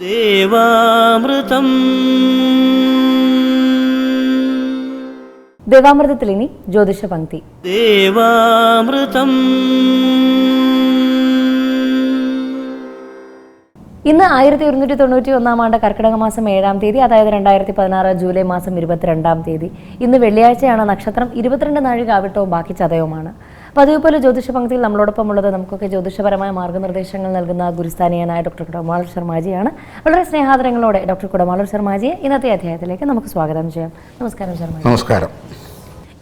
ദേവാമൃതം. ദേവാമൃതത്തിൽ ഇനി ജ്യോതിഷ പങ്ക്തി. ദേവാമൃതം. ഇന്ന് ആയിരത്തി ഒരുന്നൂറ്റി തൊണ്ണൂറ്റി ഒന്നാം ആണ്ട് കർക്കിടക മാസം ഏഴാം തീയതി അതായത് രണ്ടായിരത്തി പതിനാറ് ജൂലൈ മാസം ഇരുപത്തിരണ്ടാം തീയതി. ഇന്ന് വെള്ളിയാഴ്ചയാണ് നക്ഷത്രം ഇരുപത്തിരണ്ട് നാഴിക ആവിട്ടവും ബാക്കി ചതയവുമാണ്. പതിവ് പോലെ ജ്യോതിഷ പങ്ക്തിയിൽ നമ്മളോടൊപ്പം ഉള്ളത് നമുക്കൊക്കെ ജ്യോതിഷപരമായ മാർഗനിർദ്ദേശങ്ങൾ നൽകുന്ന ഗുരുസ്ഥാനീയനായ ഡോക്ടർ കുടമാളർ ശർമാജിയാണ്. വളരെ സ്നേഹാദരങ്ങളോടെ ഡോക്ടർ കുടമാളർ ശർമാജിയെ ഇന്നത്തെ അധ്യായത്തിലേക്ക് നമുക്ക് സ്വാഗതം ചെയ്യാം. നമസ്കാരം ശർമാജി. നമസ്കാരം.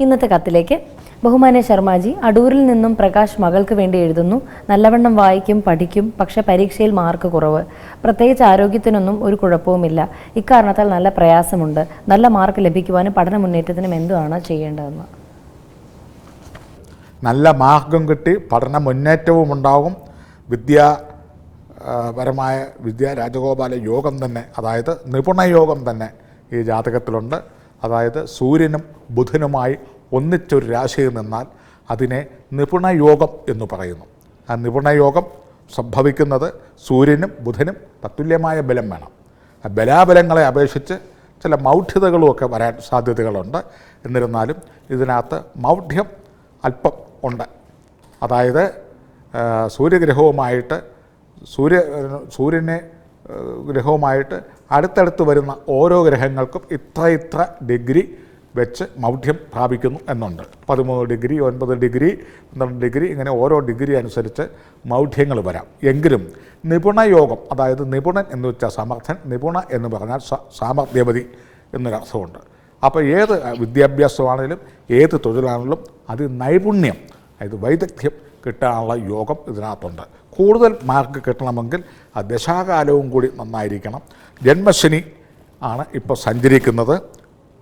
ഇന്നത്തെ കത്തിലേക്ക് ബഹുമാന്യ ശർമാജി അടൂരിൽ നിന്നും പ്രകാശ് മകൾക്ക് വേണ്ടി എഴുതുന്നു. നല്ലവണ്ണം വായിക്കും പഠിക്കും പക്ഷെ പരീക്ഷയിൽ മാർക്ക് കുറവ്. പ്രത്യേകിച്ച് ആരോഗ്യത്തിനൊന്നും ഒരു കുഴപ്പവുമില്ല. ഇക്കാരണത്താൽ നല്ല പ്രയാസമുണ്ട്. നല്ല മാർക്ക് ലഭിക്കുവാനും പഠന മുന്നേറ്റത്തിനും എന്തുവാണ് ചെയ്യേണ്ടതെന്ന്. നല്ല മാർഗം കിട്ടി പഠന മുന്നേറ്റവും ഉണ്ടാകും. വിദ്യാ വിദ്യാ രാജഗോപാല യോഗം തന്നെ അതായത് നിപുണയോഗം തന്നെ ഈ ജാതകത്തിലുണ്ട്. അതായത് സൂര്യനും ബുധനുമായി ഒന്നിച്ചൊരു രാശിയിൽ നിന്നാൽ അതിനെ നിപുണയോഗം എന്ന് പറയുന്നു. ആ നിപുണയോഗം സംഭവിക്കുന്നത് സൂര്യനും ബുധനും തത്തുല്യമായ ബലം വേണം. ആ ബലാബലങ്ങളെ അപേക്ഷിച്ച് ചില മൗഢ്യതകളുമൊക്കെ വരാൻ സാധ്യതകളുണ്ട്. എന്നിരുന്നാലും ഇതിനകത്ത് മൗഢ്യം അല്പം ഉണ്ട്. അതായത് സൂര്യഗ്രഹവുമായിട്ട് സൂര്യ സൂര്യനെ ഗ്രഹവുമായിട്ട് അടുത്തടുത്ത് വരുന്ന ഓരോ ഗ്രഹങ്ങൾക്കും ഇത്ര ഇത്ര ഡിഗ്രി വെച്ച് മൗഢ്യം പ്രാപിക്കുന്നു എന്നുണ്ട്. പതിമൂന്ന് ഡിഗ്രി ഒൻപത് ഡിഗ്രി പന്ത്രണ്ട് ഡിഗ്രി ഇങ്ങനെ ഓരോ ഡിഗ്രി അനുസരിച്ച് മൗഢ്യങ്ങൾ വരാം. എങ്കിലും നിപുണയോഗം അതായത് നിപുണൻ എന്ന് വെച്ചാൽ സമർത്ഥൻ നിപുണ എന്ന് പറഞ്ഞാൽ സാമർഥ്യപതി എന്നൊരർത്ഥമുണ്ട് അപ്പോൾ ഏത് വിദ്യാഭ്യാസമാണെങ്കിലും ഏത് തൊഴിലാണെങ്കിലും അത് നൈപുണ്യം അതായത് വൈദഗ്ധ്യം കിട്ടാനുള്ള യോഗം ഇതിനകത്തുണ്ട്. കൂടുതൽ മാർക്ക് കിട്ടണമെങ്കിൽ ആ ദശാകാലവും കൂടി നന്നായിരിക്കണം. ജന്മശനി ആണ് ഇപ്പോൾ സഞ്ചരിക്കുന്നത്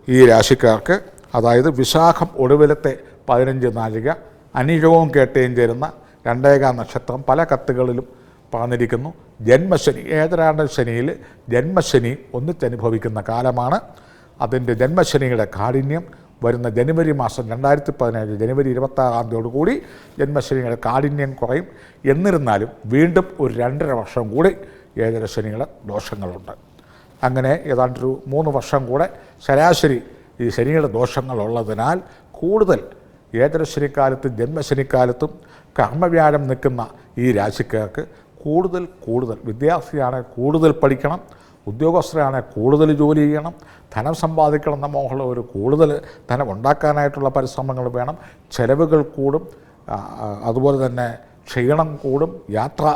ഈ രാശിക്കാർക്ക്. അതായത് വിശാഖം ഒടുവിലത്തെ പതിനഞ്ച് നാഴിക അനിഴവും കേട്ടയും ചേരുന്ന രണ്ടേകാം നക്ഷത്രം പല കത്തുകളിലും പറഞ്ഞിരിക്കുന്നു. ജന്മശനി ഏതരാണ്ട് ശനിയിൽ ജന്മശനി ഒന്നിച്ചനുഭവിക്കുന്ന കാലമാണ്. അതിന്റെ ജന്മശനിയുടെ കാഠിന്യം വരുന്ന ജനുവരി മാസം രണ്ടായിരത്തി പതിനേഴ് ജനുവരി ഇരുപത്താറാം തീയതിയോടുകൂടി ജന്മശനിയുടെ കാഠിന്യം കുറയും. എന്നിരുന്നാലും വീണ്ടും ഒരു രണ്ടര വർഷം കൂടി ഏഴര ശനിയുടെ ദോഷങ്ങളുണ്ട്. അങ്ങനെ ഏതാണ്ടൊരു മൂന്ന് വർഷം കൂടെ ശരാശരി ഈ ശനിയുടെ ദോഷങ്ങളുള്ളതിനാൽ കൂടുതൽ ഏതരശനിക്കാലത്തും ജന്മശനിക്കാലത്തും കർമ്മവ്യാഴം നിൽക്കുന്ന ഈ രാശിക്കാർക്ക് കൂടുതൽ കൂടുതൽ വിദ്യാർത്ഥിയാണെങ്കിൽ കൂടുതൽ പഠിക്കണം. ഉദ്യോഗസ്ഥരാണ് കൂടുതൽ ജോലി ചെയ്യണം ധനം സമ്പാദിക്കണം എന്ന ഒരു കൂടുതൽ ധനം ഉണ്ടാക്കാനായിട്ടുള്ള പരിശ്രമങ്ങൾ വേണം ചെലവുകൾ കൂടും അതുപോലെ തന്നെ ക്ഷീണം കൂടും യാത്ര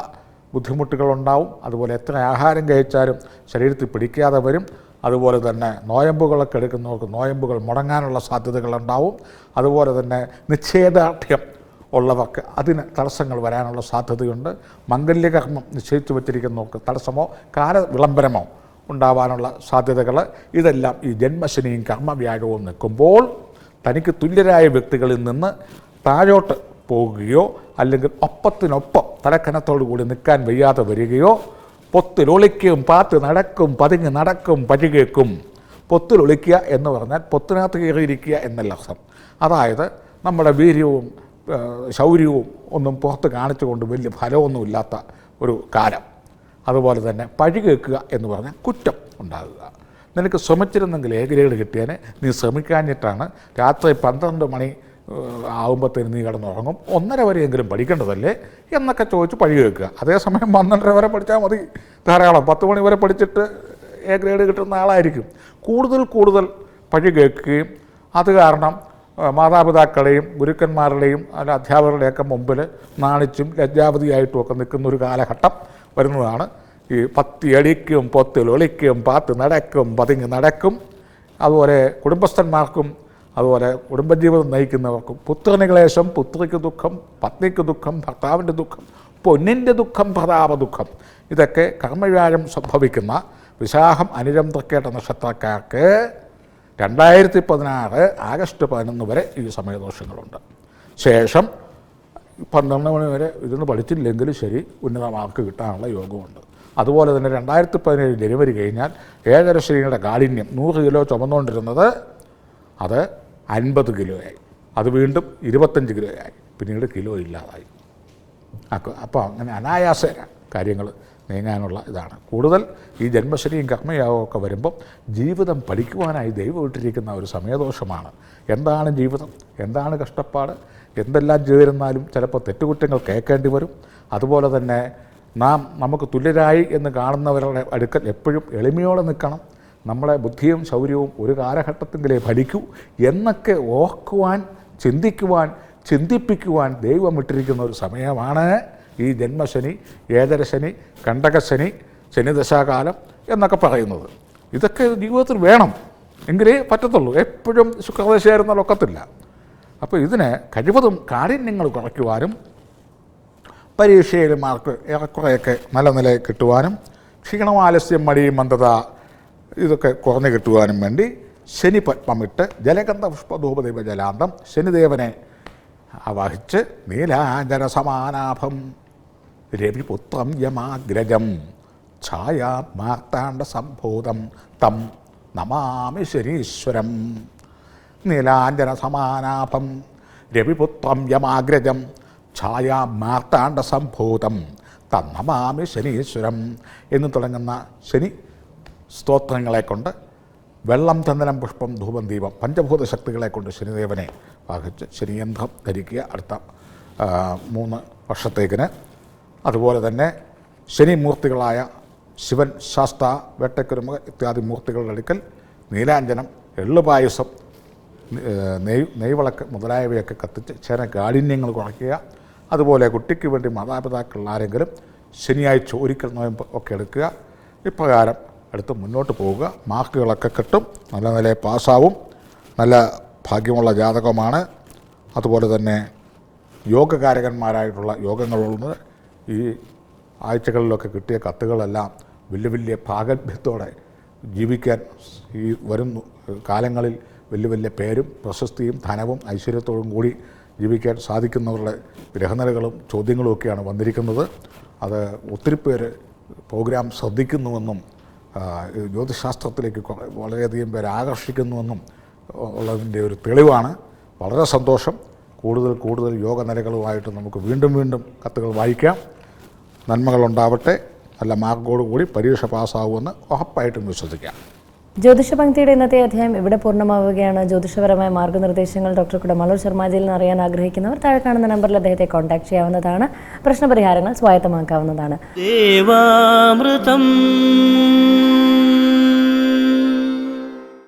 ബുദ്ധിമുട്ടുകളുണ്ടാവും അതുപോലെ എത്ര ആഹാരം കഴിച്ചാലും ശരീരത്തിൽ പിടിക്കാതെ വരും അതുപോലെ തന്നെ നോയമ്പുകളൊക്കെ എടുക്കുന്നവർക്ക് നോയമ്പുകൾ മുടങ്ങാനുള്ള സാധ്യതകളുണ്ടാവും അതുപോലെ തന്നെ നിശ്ചയദാർഢ്യം ഉള്ളവർക്ക് അതിന് തടസ്സങ്ങൾ വരാനുള്ള സാധ്യതയുണ്ട്. മംഗല്യകർമ്മം നിശ്ചയിച്ചു വച്ചിരിക്കുന്നവർക്ക് തടസ്സമോ കാല വിളംബരമോ ഉണ്ടാവാനുള്ള സാധ്യതകൾ. ഇതെല്ലാം ഈ ജന്മശനിയും കർമ്മവ്യാഴവും നിൽക്കുമ്പോൾ തനിക്ക് തുല്യരായ വ്യക്തികളിൽ നിന്ന് താഴോട്ട് പോകുകയോ അല്ലെങ്കിൽ ഒപ്പത്തിനൊപ്പം തലക്കനത്തോടു കൂടി നിൽക്കാൻ വയ്യാതെ വരികയോ പൊത്തിലൊളിക്കും പാത്ത് നടക്കും പതുങ്ങി നടക്കും പഴുകേക്കും പൊത്തിലൊളിക്കുക എന്ന് പറഞ്ഞാൽ പൊത്തിനകത്ത് കയറിയിരിക്കുക എന്നല്ല അർത്ഥം. അതായത് നമ്മുടെ വീര്യവും ശൗര്യവും ഒന്നും പുറത്ത് കാണിച്ചുകൊണ്ട് വലിയ ഫലമൊന്നുമില്ലാത്ത ഒരു കാലം. അതുപോലെ തന്നെ പഴി കേൾക്കുക എന്ന് പറഞ്ഞാൽ കുറ്റം ഉണ്ടാകുക. നിനക്ക് ശ്രമിച്ചിരുന്നെങ്കിൽ ഏകരകൾ കിട്ടിയാൽ നീ ശ്രമിക്കാഞ്ഞിട്ടാണ്. രാത്രി പന്ത്രണ്ട് മണി ആകുമ്പോഴത്തേന് നീ കിടന്നുറങ്ങും. ഒന്നര വരെയെങ്കിലും പഠിക്കേണ്ടതല്ലേ എന്നൊക്കെ ചോദിച്ച് പഴി കേൾക്കുക. അതേസമയം പന്ത്രണ്ടര വരെ പഠിച്ചാൽ മതി. ധാരാളം പത്ത് മണി വരെ പഠിച്ചിട്ട് എ ഗ്രേഡ് കിട്ടുന്ന ആളായിരിക്കും. കൂടുതൽ കൂടുതൽ പഴി കേൾക്കുകയും അത് കാരണം മാതാപിതാക്കളെയും ഗുരുക്കന്മാരുടെയും അല്ല അധ്യാപകരുടെയൊക്കെ മുമ്പിൽ നാണിച്ചും ലജ്ജാവതിയായിട്ടും ഒക്കെ നിൽക്കുന്ന ഒരു കാലഘട്ടം വരുന്നതാണ്. ഈ പത്തി അടിക്കും പൊത്തിൽ ഒളിക്കും പാത്ത് നടക്കും പതിങ്ങ് നടക്കും. അതുപോലെ കുടുംബസ്ഥന്മാർക്കും അതുപോലെ കുടുംബജീവിതം നയിക്കുന്നവർക്കും പുത്രന് ക്ലേശം പുത്രിക്ക് ദുഃഖം പത്നിക്ക് ദുഃഖം ഭർത്താവിന്റെ ദുഃഖം പൊന്നിന്റെ ദുഃഖം പ്രതാപ ദുഃഖം. ഇതൊക്കെ കർമ്മവ്യാഴം സംഭവിക്കുന്ന വിശാഖം അനിരം തൃക്കേട്ട നക്ഷത്രക്കാർക്ക് രണ്ടായിരത്തി പതിനാറ് ആഗസ്റ്റ് പതിനൊന്ന് വരെ ഈ സമയദോഷങ്ങളുണ്ട്. ശേഷം പന്ത്രണ്ട് മണി വരെ ഇതൊന്ന് പഠിച്ചില്ലെങ്കിൽ ശരി ഉന്നത മാർക്ക് കിട്ടാനുള്ള യോഗമുണ്ട്. അതുപോലെ തന്നെ രണ്ടായിരത്തി പതിനേഴ് ജനുവരി കഴിഞ്ഞാൽ ഏഴര ശ്രീയുടെ കാഠിന്യം നൂറ് കിലോ ചുമന്നുകൊണ്ടിരുന്നത് അത് അൻപത് കിലോയായി. അത് വീണ്ടും ഇരുപത്തഞ്ച് കിലോയായി. പിന്നീട് കിലോ ഇല്ലാതായി. അപ്പോൾ അങ്ങനെ അനായാസേന കാര്യങ്ങൾ നീങ്ങാനുള്ള ഇതാണ്. കൂടുതൽ ഈ ജന്മശനിയും കർമ്മയാവും ഒക്കെ വരുമ്പം ജീവിതം പഠിക്കുവാനായി ദൈവം ഇട്ടിരിക്കുന്ന ഒരു സമയദോഷമാണ്. എന്താണ് ജീവിതം? എന്താണ് കഷ്ടപ്പാട്? എന്തെല്ലാം ചെയ്തിരുന്നാലും ചിലപ്പോൾ തെറ്റുകുറ്റങ്ങൾ കേൾക്കേണ്ടി വരും. അതുപോലെ തന്നെ നാം നമുക്ക് തുല്യരായി എന്ന് കാണുന്നവരുടെ അടുക്കൽ എപ്പോഴും എളിമയോടെ നിൽക്കണം. നമ്മളെ ബുദ്ധിയും ശൗര്യവും ഒരു കാലഘട്ടത്തെങ്കിലേ ഭരിക്കൂ എന്നൊക്കെ ഓർക്കുവാൻ ചിന്തിക്കുവാൻ ചിന്തിപ്പിക്കുവാൻ ദൈവം ഇട്ടിരിക്കുന്ന ഒരു സമയമാണ്. ഈ ജന്മശനി ഏതരശനി കണ്ടകശനി ശനിദശാകാലം എന്നൊക്കെ പറയുന്നത്. ഇതൊക്കെ ജീവിതത്തിൽ വേണം എങ്കിലേ പറ്റത്തുള്ളൂ. എപ്പോഴും ശുക്രദശയായിരുന്നാൽ ഒക്കത്തില്ല. അപ്പോൾ ഇതിന് കഴിവതും കാഠിന്യങ്ങൾ കുറയ്ക്കുവാനും പരീക്ഷയിൽ മാർക്ക് ഏറെക്കുറെയൊക്കെ നല്ല നിലയിൽ കിട്ടുവാനും ക്ഷീണമാലസ്യം മടിയും മന്ദത ഇതൊക്കെ കുറഞ്ഞു കിട്ടുവാനും വേണ്ടി ശനി പത്മമിട്ട് ജലഗന്ധ പുഷ്പധൂപദൈവ ജലാന്തം ശനിദേവനെ ആവാഹിച്ച് നീലാഞ്ജന സമാനാഭം രവിപുത്രം യമാഗ്രജം ഛായാ മാർത്താണ്ഡ സംഭൂതം തം നമാമി ശരീശ്വരം നീലാഞ്ജന സമാനാഭം രവിപുത്രം യമാഗ്രജം ഛായാ മാർത്താണ്ഡ സംഭൂതം നമാമി ശനീശ്വരം എന്ന് തുടങ്ങുന്ന ശനി സ്തോത്രങ്ങളെ കൊണ്ട് വെള്ളം ചന്ദനം പുഷ്പം ധൂപം ദീപം പഞ്ചഭൂത ശക്തികളെ കൊണ്ട് ശനിദേവനെ വാഹിച്ച് ശനിയന്ത്രം ധരിക്കുക അടുത്ത മൂന്ന് വർഷത്തേക്കിന്. അതുപോലെ തന്നെ ശനി മൂർത്തികളായ ശിവൻ ശാസ്ത വേട്ടക്കുരുമ ഇത്യാദി മൂർത്തികളുടെ അടുക്കൽ നീലാഞ്ജനം എള്ളുപായസം പായസം നെയ് നെയ്വിളക്ക് മുതലായവയൊക്കെ കത്തിച്ച് ചേന കാഠിന്യങ്ങൾ കുറയ്ക്കുക. അതുപോലെ കുട്ടിക്ക് വേണ്ടി മാതാപിതാക്കൾ ആരെങ്കിലും ശനിയാഴ്ച ഒരിക്കൽ നോയമ്പ് ഒക്കെ എടുക്കുക. ഇപ്രകാരം എടുത്ത് മുന്നോട്ട് പോവുക. മാർക്കുകളൊക്കെ കിട്ടും. നല്ല നിലയിൽ പാസ്സാവും. നല്ല ഭാഗ്യമുള്ള ജാതകമാണ്. അതുപോലെ തന്നെ യോഗകാരകന്മാരായിട്ടുള്ള യോഗങ്ങളുണ്ട്. ഈ ആഴ്ചകളിലൊക്കെ കിട്ടിയ കത്തുകളെല്ലാം വലിയ വലിയ ഭാഗഭ്യത്തോടെ ജീവിക്കാൻ ഈ വരും കാലങ്ങളിൽ വലിയ വലിയ പേരും പ്രശസ്തിയും ധനവും ഐശ്വര്യത്തോടും കൂടി ജീവിക്കാൻ സാധിക്കുന്നവരുടെ ഗ്രഹനിലകളും ചോദ്യങ്ങളും ഒക്കെയാണ് വന്നിരിക്കുന്നത്. അത് ഒത്തിരി പേര് പ്രോഗ്രാം ശ്രദ്ധിക്കുന്നുവെന്നും ജ്യോതിശാസ്ത്രത്തിലേക്ക് വളരെയധികം പേരെ ആകർഷിക്കുന്നുവെന്നും ഉള്ളതിന്റെ ഒരു തെളിവാണ്. വളരെ സന്തോഷം. കൂടുതൽ കൂടുതൽ യോഗ നിലകളുമായിട്ട് നമുക്ക് വീണ്ടും വീണ്ടും കത്തുകൾ വായിക്കാം. നന്മകളുണ്ടാവട്ടെ. നല്ല മാർക്കോടുകൂടി പരീക്ഷ പാസ്സാകുമെന്ന് ഉറപ്പായിട്ടും വിശ്വസിക്കാം. ജ്യോതിഷ പങ്ക്തിയുടെ ഇന്നത്തെ അധ്യായം ഇവിടെ പൂർണമാവുകയാണ്. ജ്യോതിഷപരമായ മാർഗനിർദ്ദേശങ്ങൾ ഡോക്ടർ കുടമളൂർ ശർമാജിയിൽ നിന്ന് അറിയാൻ ആഗ്രഹിക്കുന്നവർ താഴെ കാണുന്ന നമ്പറിൽ അദ്ദേഹത്തെ കോൺടാക്ട് ചെയ്യാവുന്നതാണ്. പ്രശ്നപരിഹാരങ്ങൾ സ്വായത്തമാക്കാവുന്നതാണ് ദേവാമൃതം.